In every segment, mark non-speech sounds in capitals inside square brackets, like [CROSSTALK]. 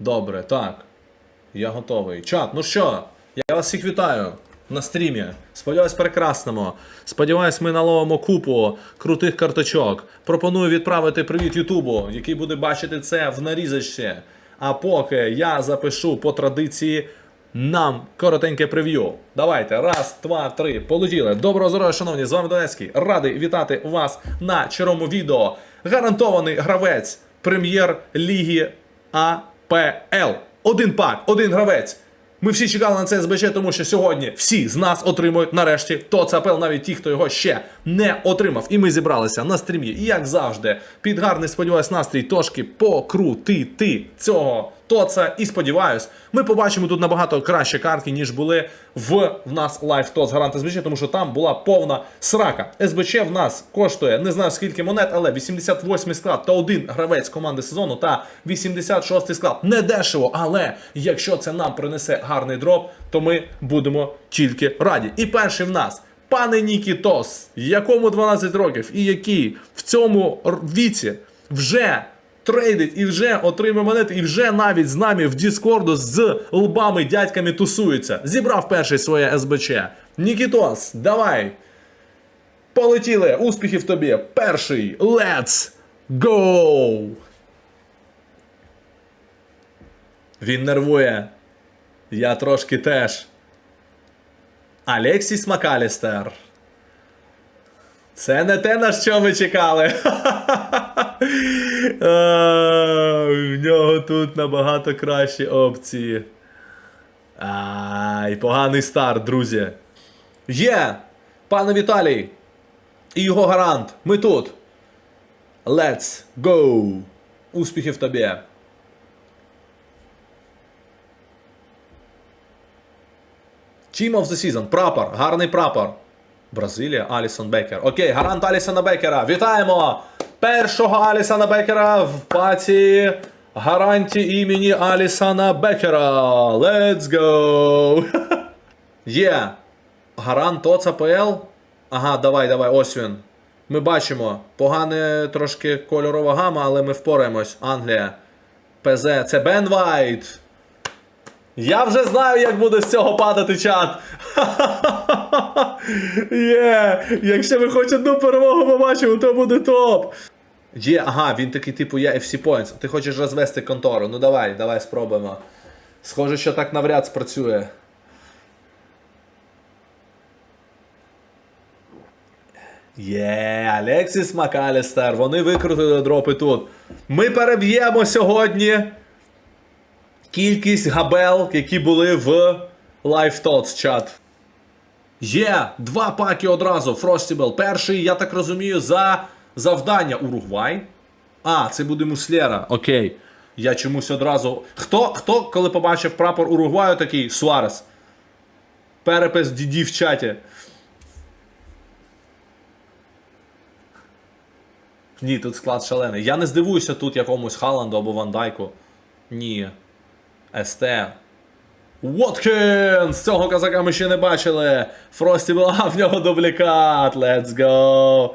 Добре, так. Я готовий. Чат, ну що, я вас всіх вітаю на стрімі. Сподіваюсь, прекрасному. Сподіваюсь, ми наловимо купу крутих карточок. Пропоную відправити привіт Ютубу, який буде бачити це в нарізочці. А поки я запишу по традиції нам коротеньке прев'ю. Давайте, раз, два, три, полетіли. Доброго здоров'я, шановні, з вами Донецький. Радий вітати вас на черому відео. Гарантований гравець прем'єр-ліги АПЛ. Один пак, один гравець. Ми всі чекали на це СБЧ, тому що сьогодні всі з нас отримують нарешті ТОЦАПЛ, навіть ті, хто його ще не отримав. І ми зібралися на стрімі, як завжди, під гарний, сподіваюсь, настрій трошки покрутити цього ТОЦа. І сподіваюсь, ми побачимо тут набагато краще картки, ніж були в, в нас лайф ТОЦ гарант СБЧ, тому що там була повна срака. СБЧ в нас коштує не знаю скільки монет, але 88 склад та один гравець команди сезону та 86 склад. Не дешево, але якщо це нам принесе гарний дроп, то ми будемо тільки раді. І перший в нас. Пане Нікітос, якому 12 років, і який в цьому віці вже трейдить і вже отримує монети, і вже навіть з нами в Діскорду з лбами дядьками тусується. Зібрав перший своє СБЧ. Нікітос, давай. Полетіли. Успіхів тобі. Перший. Let's go! Він нервує. Я трошки теж. Алексіс Макалістер. Це не те, на що ми чекали. [LAUGHS] В нього тут набагато кращі опції. Ай, поганий старт, друзі. Є! Пане Віталій! І його гарант. Ми тут. Let's go! Успіхів тобі! Team of the Season. Прапор. Гарний прапор. Бразилія, Алісон Бекер. Окей, гарант Алісона Бекера. Вітаємо! Першого Алісона Бекера в паті гаранті імені Алісона Бекера. Let's go! [LAUGHS] Є. Гарант Тоца ПЛ. Ага, давай, давай, ось він. Ми бачимо. Погане трошки кольорова гама, але ми впораємось. Англія. ПЗ. Це Бен Вайт. Я вже знаю, як буде з цього падати чат. [LAUGHS] [LAUGHS] Є, якщо ви хоч одну перемогу побачимо, то буде топ. Є, ага, він такий, типу, є FC Points. Ти хочеш розвести контору. Ну давай, давай спробуємо. Схоже, що так навряд спрацює. Є, Алексіс Макалістер. Вони викрутили дропи тут. Ми переб'ємо сьогодні кількість габел, які були в Live Thoughts чат. Є два паки одразу. Frostable. Перший, я так розумію, за завдання Уругвай. А, це буде Муслєра. Окей. Я чомусь одразу. Хто, хто коли побачив прапор Уругваю, такий Суарес? Перепис дідів в чаті. Ні, тут склад шалений. Я не здивуюся тут якомусь Халанду або Вандайку. Ні. СТ. Воткінс! Цього казака ми ще не бачили. Фрості була в нього дублікат. Let's go.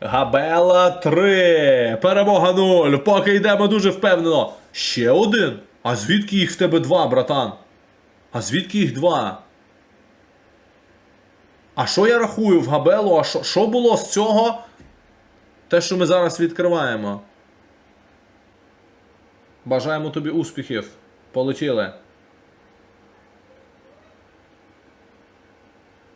Габела 3. Перемога 0. Поки йдемо дуже впевнено. Ще один. А звідки їх в тебе два, братан? А звідки їх два? А що я рахую в Габелу? А що було з цього? Те, що ми зараз відкриваємо. Бажаємо тобі успіхів. Полетіли.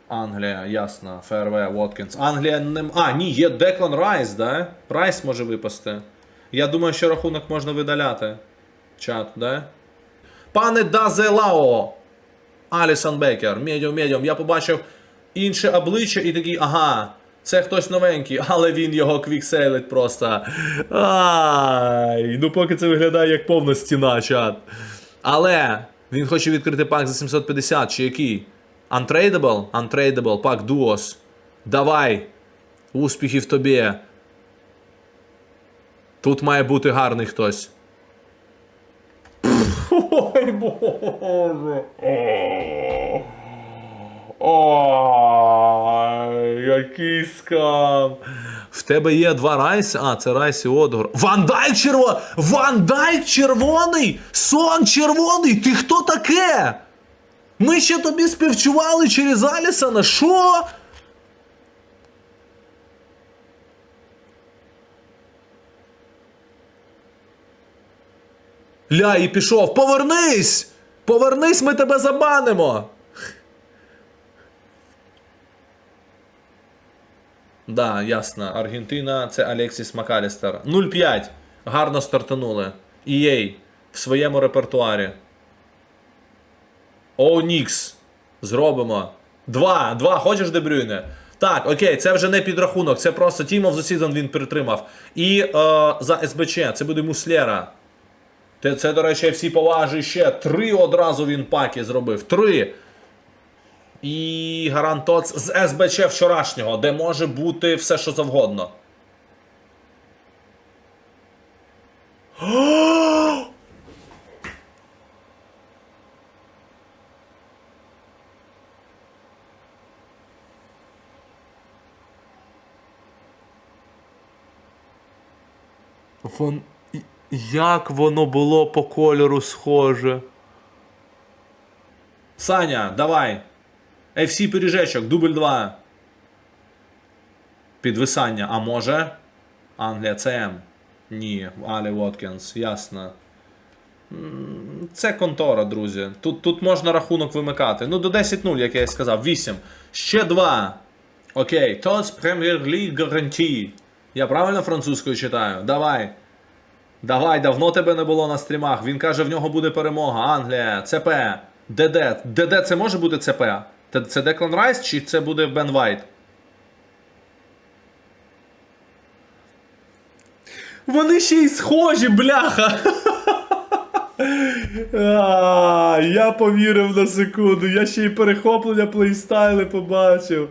Англія, ясно. ФРВ, Воткінс. Англія не. А, ні, є Деклан Райс, да? Райс може випасти. Я думаю, що рахунок можна видаляти. Чат, да? Пане Дазелао. Алісон Бекер. Медіум, медіум. Я побачив інше обличчя і такий, ага. Це хтось новенький, але він його квіксейлить просто. Ай, ну поки це виглядає як повна стіна, чат. Але він хоче відкрити пак за 750 чи який? Untradeable? Untradeable, пак Duos. Давай. Успіхів тобі. Тут має бути гарний хтось. Ой, боже. Ой, який скам. В тебе є два райси. А, це Райс і Одгор. Ван червоний! Ван червоний! Сон червоний! Ти хто таке? Ми ще тобі співчували через Алісона. Що? Ля і пішов. Повернись! Повернись, ми тебе забанимо. Да, ясно. Аргентина це Алексіс Макалістер. 0-5. Гарно стартанули. EA в своєму репертуарі. О, Нікс. Зробимо. Два. Два. Хочеш Дебрюйне? Так, окей, це вже не підрахунок, це просто of the Season він притримав. І е, за СБЧ це буде Муслера. Це, це, до речі, всі поважі ще. Три одразу він паки зробив. Три. І Гарант Тоц з СБЧ вчорашнього, де може бути все, що завгодно. [GASPS] Вон... Як воно було по кольору схоже. Саня, давай. FC пиріжечок, дубль 2. Підвисання. А може? Англія ЦМ. Ні, Алі Воткінс, ясно. Це контора, друзі. Тут, тут можна рахунок вимикати. Ну, до 10-0, як я і сказав. 8. Ще 2. Окей. Тос Прем'єр Ліг гарантії. Я правильно французькою читаю? Давай. Давай, давно тебе не було на стрімах. Він каже, в нього буде перемога. Англія, ЦП, ДД. ДД це може бути ЦП? Це- Деклан Райс чи це буде Бен Вайт? Вони ще й схожі, бляха. [LAUGHS] А, я повірив на секунду, я ще й перехоплення плейстайли побачив.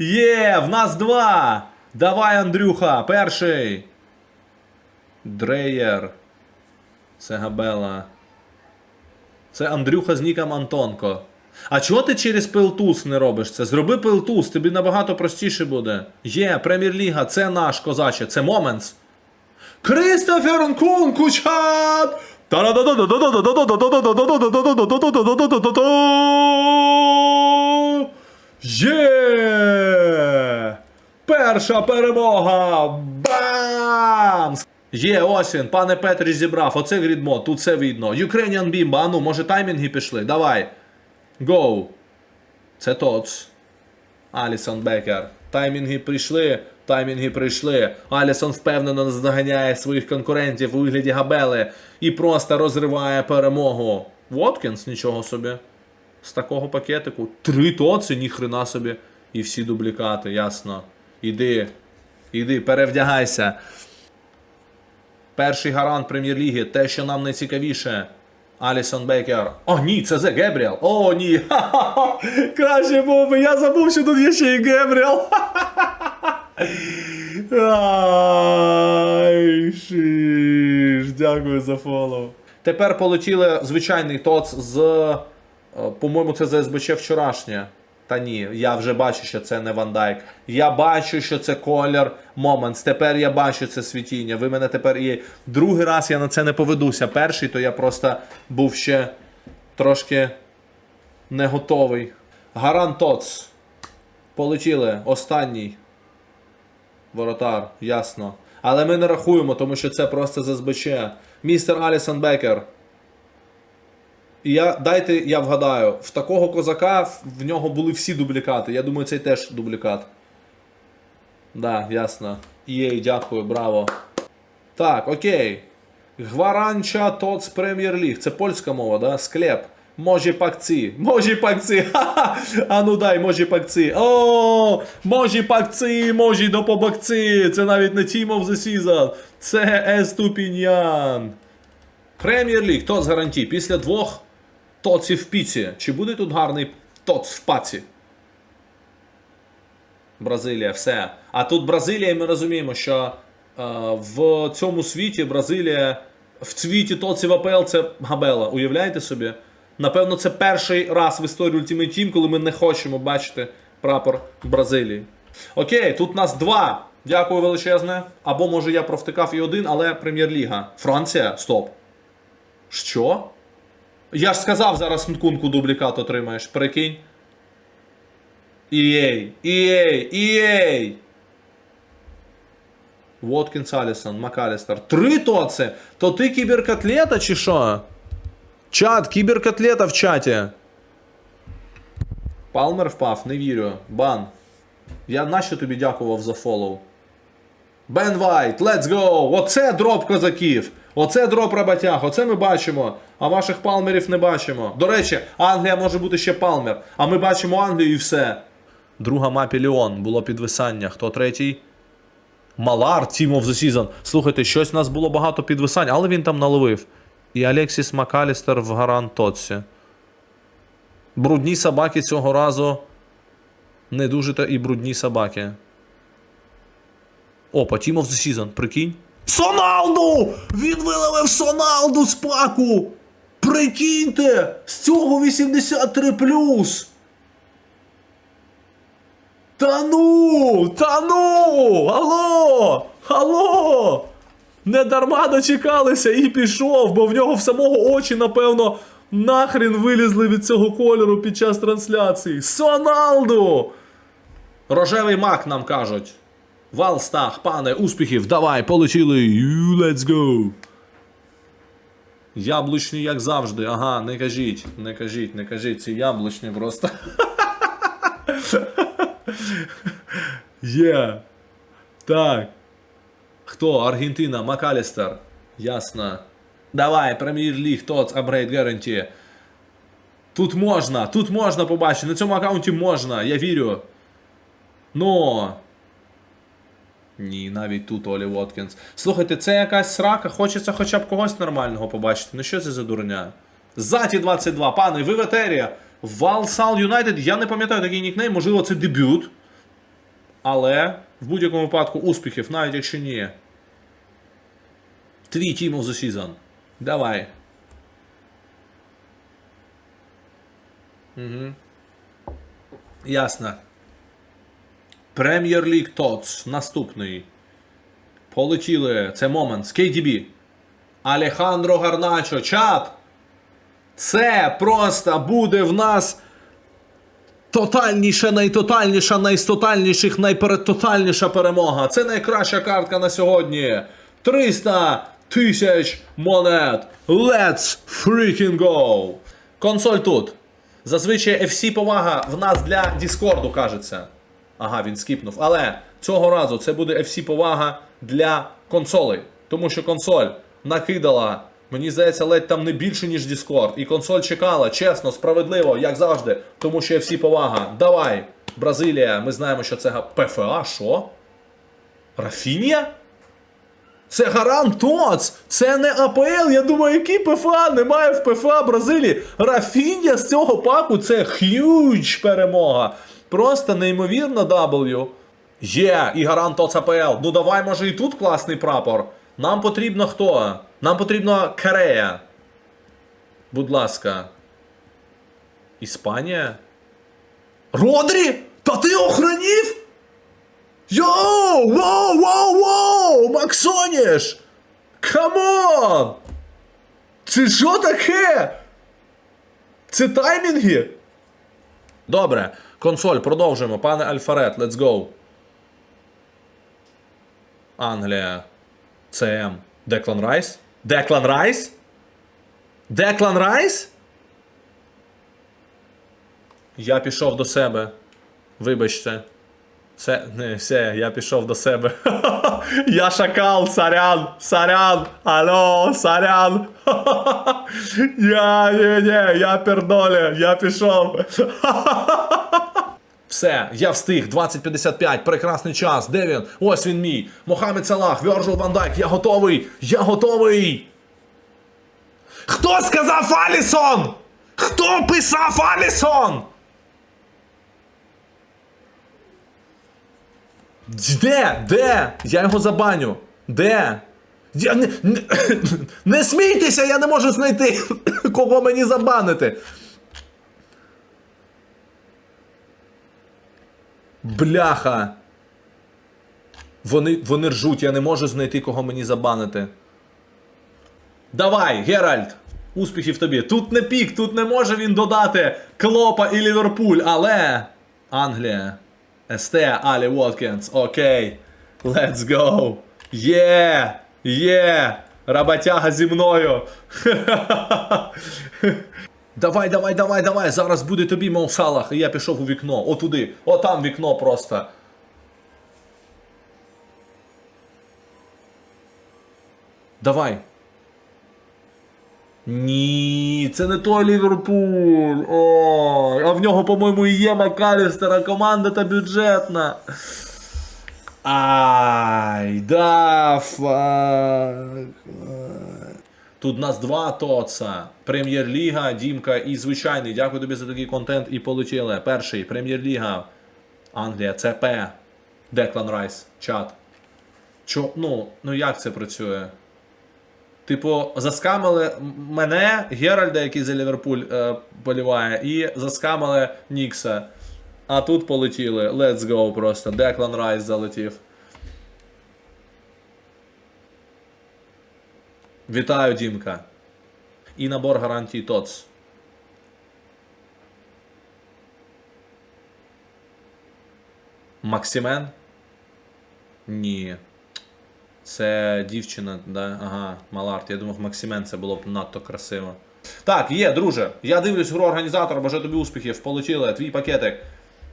Є, в нас два. Давай, Андрюха, перший. Дреєр. Це Габела. Це Андрюха з ніком Антонко. А чого ти через Пелтус не робиш це? Зроби Пелтус, тобі набагато простіше буде. Є, Прем'єр-ліга, це наш козаче, це Моментс. Кристофер Кучат! Є! Перша перемога! Бам! Є, ось він, пане Петрі зібрав, оце грідмо, тут все видно. Ukrainian Bimba, а ну, може таймінги пішли, давай. Go. Це Тоц. Алісон Бекер. Таймінги прийшли, таймінги прийшли. Алісон впевнено наздоганяє своїх конкурентів у вигляді Габели і просто розриває перемогу. Воткінс, нічого собі. З такого пакетику. Три тоци, ніхрена собі. І всі дублікати, ясно. Іди, іди, перевдягайся. Перший гарант прем'єр-ліги, те, що нам найцікавіше. Алісон Бейкер. О, ні, це Зе Гебріел. О, ні. Ха-ха-ха. Краще був би. Я забув, що тут є ще і Гебріел. Ай, шиш. Дякую за фоллоу. Тепер полетіли звичайний тоц з. е, По-моєму, це з СБЧ вчорашнє. Та ні, я вже бачу, що це не Ван Дайк. Я бачу, що це колір Моментс. Тепер я бачу це світіння. Ви мене тепер і другий раз я на це не поведуся. Перший, то я просто був ще трошки не готовий. Гарант Тоц. Полетіли. Останній. Воротар, ясно. Але ми не рахуємо, тому що це просто з СБЧ. Містер Алісон Бекер. І Я, дайте я вгадаю, в такого козака в- нього були всі дублікати. Я думаю, цей теж дублікат. Да, ясно. Єй, дякую, браво. Так, окей. Гваранча Тоц Прем'єр Ліг. Це польська мова, да? Склеп. Можі пакці. Можі пакці. [LAUGHS] А ну дай, можі пакці. О, можі пакці, можі до побакці. Це навіть не Team of the Season. Це Еступіньян. Прем'єр Ліг, тоц гарантій. Після двох тоців в піці. Чи буде тут гарний тоц в паці? Бразилія, все. А тут Бразилія, ми розуміємо, що е, в цьому світі Бразилія в цвіті тоців АПЛ це Габела. Уявляєте собі? Напевно, це перший раз в історії Ultimate Team, коли ми не хочемо бачити прапор Бразилії. Окей, тут нас два. Дякую величезне. Або може я провтикав і один, але прем'єр-ліга. Франція? Стоп. Що? Я ж сказав, зараз Нкунку дублікат отримаєш. Прикинь. EA, EA, EA. Воткінс Алісон, Макалістер. Три то це? То ти кіберкотлета чи що? Чат, кіберкотлета в чаті. Палмер впав, не вірю. Бан. Я нащо тобі дякував за фоллоу? Бен Вайт, let's go! Оце дроп козаків! Оце дроп роботяг, оце ми бачимо. А ваших палмерів не бачимо. До речі, Англія може бути ще палмер. А ми бачимо Англію і все. Друга мапі Ліон було підвисання. Хто третій? Малар, Team of the Season. Слухайте, щось у нас було багато підвисань, але він там наловив. І Алексіс Макалістер в гарант Тотсі. Брудні собаки цього разу. Не дуже то і брудні собаки. Опа, Team of the Season, прикинь. Соналду! Він виловив Соналду з паку! Прикиньте! З цього 83 Та ну! Та ну! Алло! Алло! Не дарма дочекалися і пішов, бо в нього в самого очі, напевно, нахрін вилізли від цього кольору під час трансляції. Соналду! Рожевий мак нам кажуть. Валстах, пане, успіхів, давай, полетіли. You, Let's go. Яблучні, як завжди. Ага, не кажіть, не кажіть, не кажіть, ці яблучні просто. [LAUGHS] Є. Так. Хто? Аргентина, Макалістер. Ясно. Давай, Прем'єр Ліг, ТОЦ, Апгрейд Guarantee. Тут можна, тут можна побачити. На цьому аккаунті можна, я вірю. Ну. Ні, навіть тут Олі Воткінс. Слухайте, це якась срака, хочеться хоча б когось нормального побачити. Ну що це за дурня? Заті 22, пане, ви в етері. Валсал Юнайтед, я не пам'ятаю такий нікнейм, можливо, це дебют. Але в будь-якому випадку успіхів, навіть якщо ні. Твій Team of the. Давай. Угу. Ясно. Premier League Tots. Наступний. Полетіли. Це момент. З KDB. Алехандро Гарначо. Чат. Це просто буде в нас тотальніша, найтотальніша, найстотальніших, найпередтотальніша перемога. Це найкраща картка на сьогодні. 300 тисяч монет. Let's freaking go! Консоль тут. Зазвичай FC повага в нас для Діскорду, кажеться. Ага, він скіпнув. Але цього разу це буде FC повага для консолей. Тому що консоль накидала, мені здається, ледь там не більше, ніж Discord. І консоль чекала, чесно, справедливо, як завжди. Тому що FC повага. Давай, Бразилія, ми знаємо, що це ПФА, що? Рафінія? Це гарант ТОЦ! Це не АПЛ. Я думаю, який ПФА? Немає в ПФА Бразилії. Рафінія з цього паку це х'юдж перемога. Просто неймовірно W. Є, і гарант ТОЦ АПЛ. Ну давай, може, і тут класний прапор. Нам потрібно хто? Нам потрібно Корея. Будь ласка. Іспанія? Родрі? Та ти охренів? Йоу! Воу, воу, воу! Максоніш! Камон! Це що таке? Це таймінги? Добре, консоль, продовжуємо. Пане Альфарет, let's go. Англія. ЦМ. Деклан Райс? Деклан Райс? Деклан Райс? Я пішов до себе. Вибачте. Це не все, я пішов до себе. [LAUGHS] я шакал, сорян, сорян, алло, сорян. [LAUGHS] я ні, ні, я пердоле, я пішов. [LAUGHS] Все, я встиг, 20.55, прекрасний час. Де він? Ось він мій. Мохамед Салах, Вьорджил Ван я готовий! Я готовий! Хто сказав Алісон? Хто писав Алісон? Де? Де? Я його забаню. Де? Я не, не, [COUGHS] не смійтеся, я не можу знайти, [COUGHS] кого мені забанити. Бляха. Вони, вони ржуть, я не можу знайти, кого мені забанити. Давай, Геральт! Успіхів тобі. Тут не пік, тут не може він додати Клопа і Ліверпуль, але. Англія. СТ, Алі Воткінс. Окей. Let's go. Є! Є! Работяга зі мною. [LAUGHS] Давай, давай, давай, давай. Зараз буде тобі Моу Салах. І я пішов у вікно. Отуди. О, там вікно просто. Давай. Ні, це не той Ліверпуль. О, а в нього, по-моєму, і є Макалістера, команда та бюджетна. Ай, да, фак. Тут нас два тоца. Прем'єр-ліга, Дімка і звичайний. Дякую тобі за такий контент і полетіли. Перший Прем'єр-ліга. Англія, ЦП. Деклан Райс. Чат. Чо, ну, ну як це працює? Типу, заскамили мене, Геральда, який за Ліверпуль е, боліває, і заскамили Нікса. А тут полетіли. Let's go просто. Деклан Райс залетів. Вітаю, Дімка. І набор гарантій ТОЦ. Максимен? Ні. Це дівчина, да? Ага, Маларт. Я думав, Максимен це було б надто красиво. Так, є, друже. Я дивлюсь гру організатора, бажаю тобі успіхів. Полетіли, твій пакетик.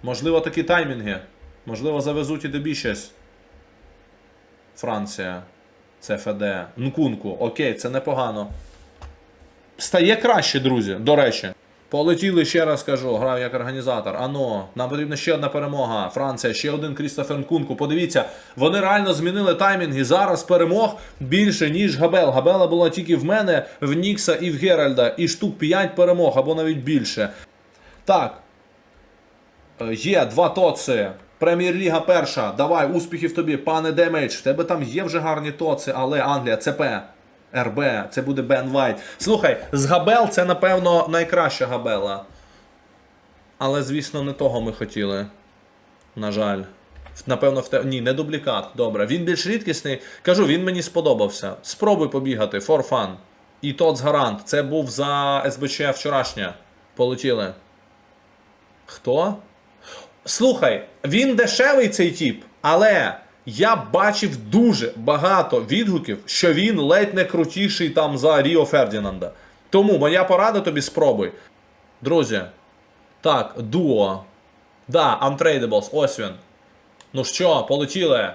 Можливо, такі таймінги. Можливо, завезуть і тобі щось. Франція. Це ФД. Нкунку. Окей, це непогано. Стає краще, друзі, до речі. Полетіли ще раз кажу, грав як організатор. Ано, нам потрібна ще одна перемога. Франція, ще один Крістофер Нкунку. Подивіться, вони реально змінили таймінги. Зараз перемог більше, ніж Габел. Габела була тільки в мене, в Нікса і в Геральда. І штук 5 перемог, або навіть більше. Так. Е, Є два тоци. Прем'єр-ліга перша. Давай, успіхів тобі, пане Демейдж. В тебе там є вже гарні тоци, але Англія, ЦП. РБ, це буде Бен Вайт. Слухай, з Габел це, напевно, найкраща Габела. Але, звісно, не того ми хотіли. На жаль. Напевно, в те. Ні, не дублікат. Добре. Він більш рідкісний. Кажу, він мені сподобався. Спробуй побігати, for fun. І тот з гарант. Це був за СБЧ вчорашня. Полетіли. Хто? Слухай, він дешевий цей тіп, але я бачив дуже багато відгуків, що він ледь не крутіший там за Ріо Фердінанда. Тому моя порада тобі спробуй. Друзі, так, дуо. Да, Untradables, ось він. Ну що, полетіли.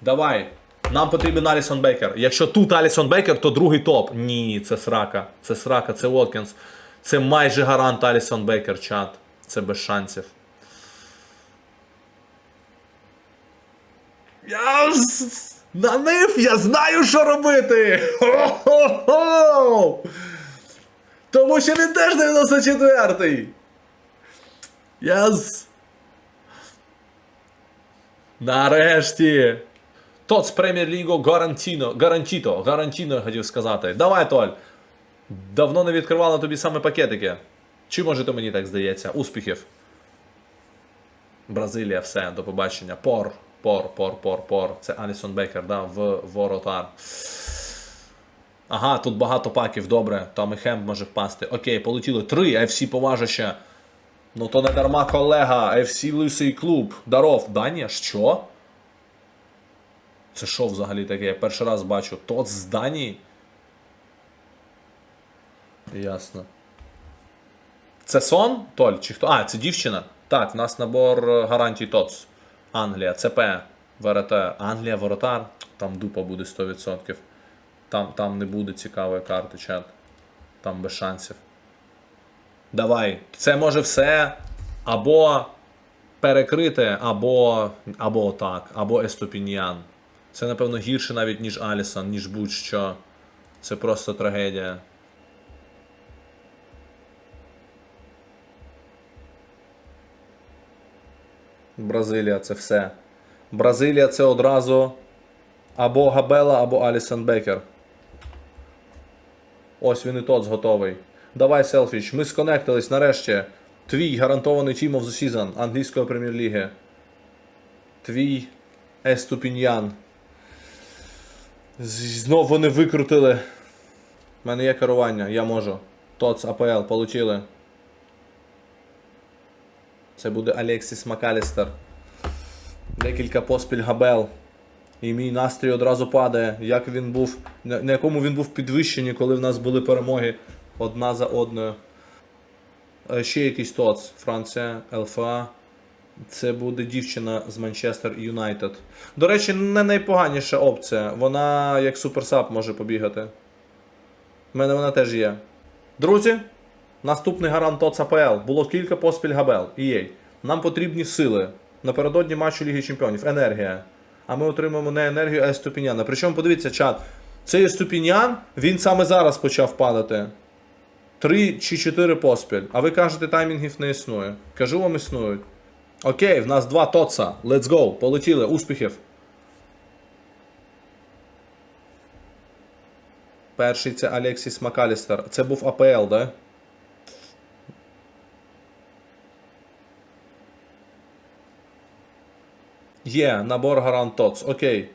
Давай. Нам потрібен Алісон Бейкер. Якщо тут Алісон Бейкер, то другий топ. Ні, це срака. Це срака, це Воткінс. Це майже гарант Алісон Бейкер, чат. Це без шансів. Я з- нанив, я знаю, що робити. Хо-хо-хо! Тому що він теж 94-й. Я з... Нарешті. Тот з прем'єр-лігу Гарантіно. Гарантіто. Гарантіно я хотів сказати. Давай, Толь. Давно не відкривала тобі саме пакетики. Чи може то мені так здається? Успіхів. Бразилія, все, до побачення. Пор, пор, пор, пор, пор. Це Алісон Бекер, да, в воротар. Ага, тут багато паків, добре. Там і Хемп може впасти. Окей, полетіли три, FC поважище. Ну то не дарма колега, FC Лисий клуб. Даров. Данія, що? Це що взагалі таке? Я перший раз бачу. Тот з Данії? Ясно. Це сон, Толь, чи хто? А, це дівчина. Так, в нас набор гарантій ТОЦ. Англія, ЦП, ВРТ. Англія, Воротар. Там дупа буде 100%. Там, там не буде цікавої карти, чат. Там без шансів. Давай. Це може все або перекрити, або, або так, або Еступіньян. Це, напевно, гірше навіть, ніж Алісон, ніж будь-що. Це просто трагедія. Бразилія це все. Бразилія це одразу або Габела, або Алісон Бекер. Ось він і тот готовий. Давай, Селфіч, ми сконектились нарешті. Твій гарантований Team of the Season англійської прем'єр-ліги. Твій Еступіньян. Знов вони викрутили. У мене є керування, я можу. ТОЦ АПЛ, полетіли. Це буде Алексіс Макалістер. Декілька поспіль габел. І мій настрій одразу падає, як він був, на якому він був підвищенні, коли в нас були перемоги одна за одною. Е, Ще якийсь ТОЦ. Франція, ЛФА. Це буде дівчина з Манчестер Юнайтед. До речі, не найпоганіша опція. Вона як суперсап може побігати. У мене вона теж є. Друзі, наступний гарант ТОЦ АПЛ. Було кілька поспіль габел. EA. Нам потрібні сили. Напередодні матчу Ліги Чемпіонів. Енергія. А ми отримуємо не енергію, а Еступіняна. Причому подивіться, чат. Цей Еступінян, він саме зараз почав падати. Три чи чотири поспіль. А ви кажете, таймінгів не існує. Кажу вам існують. Окей, в нас два тоца. Let's go. Полетіли. Успіхів. Перший це Алексіс Макалістер. Це був АПЛ, да? Є, набор гарант ТОЦ. Окей.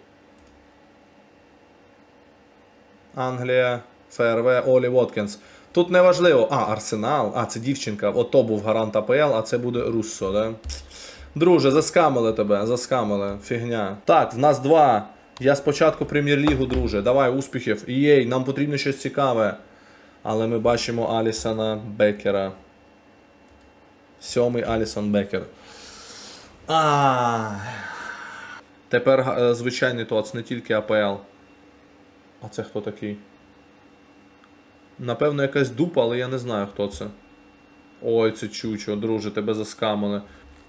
Англія, ФРВ, Олі Воткінс. Тут не важливо. А, Арсенал. А, це дівчинка. Ото був гарант АПЛ, а це буде Руссо, да? Друже, заскамили тебе, заскамили. Фігня. Так, в нас два. Я спочатку прем'єр-лігу, друже. Давай, успіхів. Єй, нам потрібно щось цікаве. Але ми бачимо Алісона Бекера. Сьомий Алісон Бекер. А. Тепер е, звичайний ТОЦ, не тільки АПЛ. А це хто такий? Напевно, якась дупа, але я не знаю, хто це. Ой, це чучо, друже, тебе заскамили.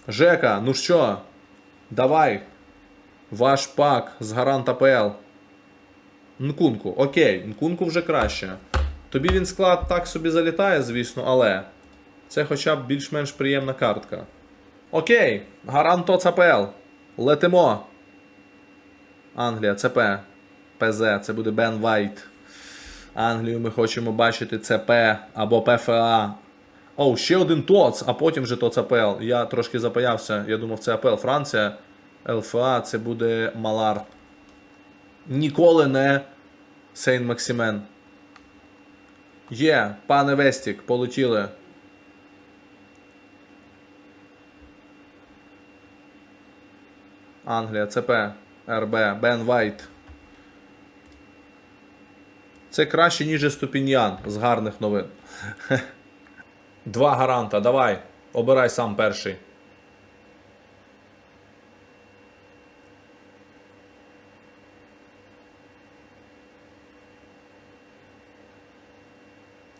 Жека, ну що? Давай. Ваш пак з гарант АПЛ. Нкунку, окей, Нкунку вже краще. Тобі він склад так собі залітає, звісно, але це хоча б більш-менш приємна картка. Окей, гарант ТОЦ АПЛ. Летимо. Англія, ЦП. ПЗ, це буде Бен Вайт. Англію ми хочемо бачити ЦП або ПФА. Оу, ще один ТОЦ, а потім вже ТОЦ АПЛ. Я трошки запаявся, я думав, це АПЛ. Франція, ЛФА, це буде Малар. Ніколи не Сейн Максимен. Є, пане Вестік, полетіли. Англія, ЦП, РБ, Бен Вайт. Це краще, ніж Estupinian з гарних новин. [LAUGHS] Два гаранта, давай. Обирай сам перший.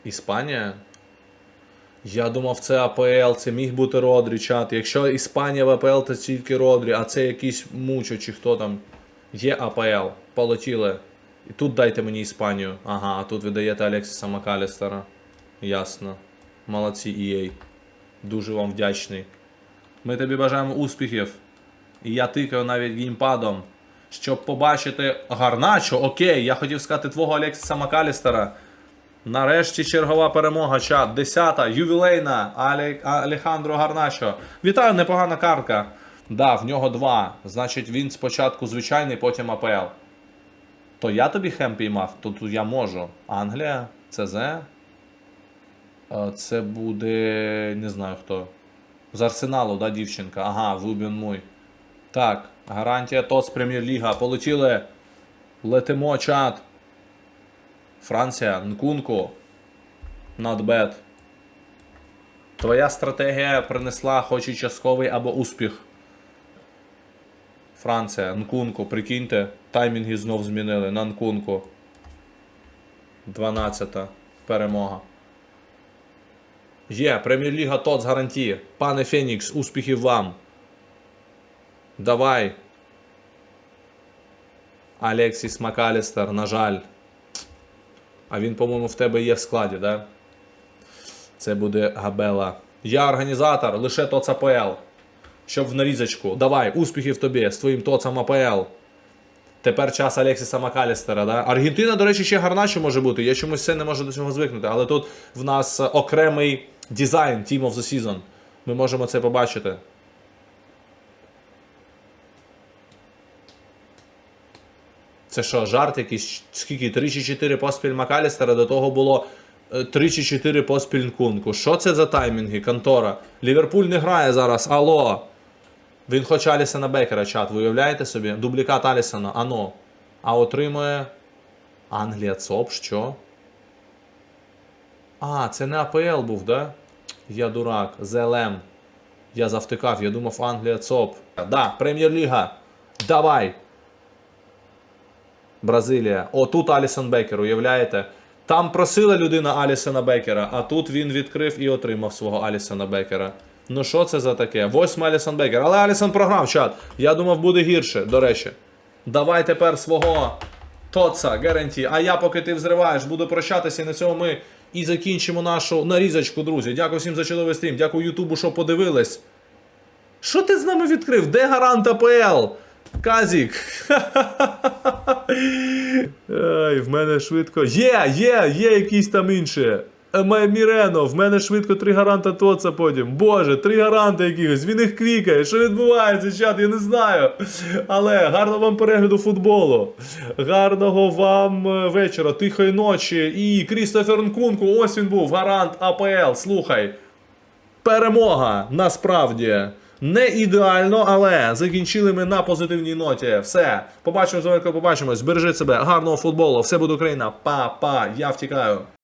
Іспанія? Я думав, це АПЛ, це міг бути Родрі, чат. Якщо Іспанія в АПЛ, то тільки Родрі, а це якийсь Мучо чи хто там. Є АПЛ. Полетіли. І тут дайте мені Іспанію. Ага, а тут ви даєте Алексіса Макалістера. Ясно. Молодці EA. Дуже вам вдячний. Ми тобі бажаємо успіхів. І я тикаю навіть геймпадом. Щоб побачити Гарначо, окей, я хотів сказати твого Алексіса Макалістера. Нарешті чергова перемога, чат. Десята, ювілейна Але... Алехандро Гарначо. Вітаю, непогана картка. Да, в нього два. Значить, він спочатку звичайний, потім АПЛ. То я тобі хем піймав, то тут я можу. Англія, ЦЗ. Е, Це буде. не знаю хто. З Арсеналу, да, дівчинка? Ага, Вубін мой. Так, гарантія ТОС Прем'єр-ліга. Полетіли. Летимо, чат. Франція, Нкунку. Not bad. Твоя стратегія принесла хоч і частковий або успіх. Франція, Нкунку, прикиньте, таймінги знов змінили на Нкунку. 12-та перемога. Є, Прем'єр-ліга ТОЦ гарантії. Пане Фенікс, успіхів вам. Давай. Алексіс Макалістер, на жаль. А він, по-моєму, в тебе є в складі, да? Це буде Габела. Я організатор, лише ТОЦ АПЛ. Щоб в нарізочку. Давай, успіхів тобі з твоїм ТОЦом АПЛ. Тепер час Алексіса Макалістера, да? Аргентина, до речі, ще гарначе може бути. Я чомусь все не можу до цього звикнути. Але тут в нас е, окремий дизайн Team of the Season. Ми можемо це побачити. Це що, жарт якийсь? Скільки? 3 чи 4 поспіль Макалістера, до того було 3 чи 4 поспіль Нкунку. Що це за таймінги, контора? Ліверпуль не грає зараз, алло. Він хоче Алісона Бекера, чат, ви уявляєте собі? Дублікат Алісона, ано. А отримує. Англія ЦОП, що? А, це не АПЛ був, да? Я дурак, ЗЛМ. Я завтикав, я думав Англія ЦОП. Да, Прем'єр-ліга. Давай. Бразилія. О, тут Алісон Бекер, уявляєте? Там просила людина Алісона Бекера, а тут він відкрив і отримав свого Алісона Бекера. Ну що це за таке? Восьмий Алісон Бекер. Але Алісон програв чат. Я думав, буде гірше, до речі. Давай тепер свого Тоца, гаранті. А я, поки ти взриваєш, буду прощатися. І на цьому ми і закінчимо нашу нарізочку, друзі. Дякую всім за чудовий стрім. Дякую Ютубу, що подивились. Що ти з нами відкрив? Де гарант АПЛ? Казік. [LAUGHS] Ай, в мене швидко. Є, є, є якісь там інші. Е, Мірено, в мене швидко три гаранта Тоца потім. Боже, три гаранта якихось, він їх клікає. Що відбувається, чат, я не знаю. Але гарного вам перегляду футболу. Гарного вам е, вечора, тихої ночі. І Крістофер Нкунку, ось він був, гарант АПЛ. Слухай. Перемога насправді не ідеально, але закінчили ми на позитивній ноті. Все, побачимо з вами, побачимось. Бережіть себе, гарного футболу, все буде Україна. Па-па, я втікаю.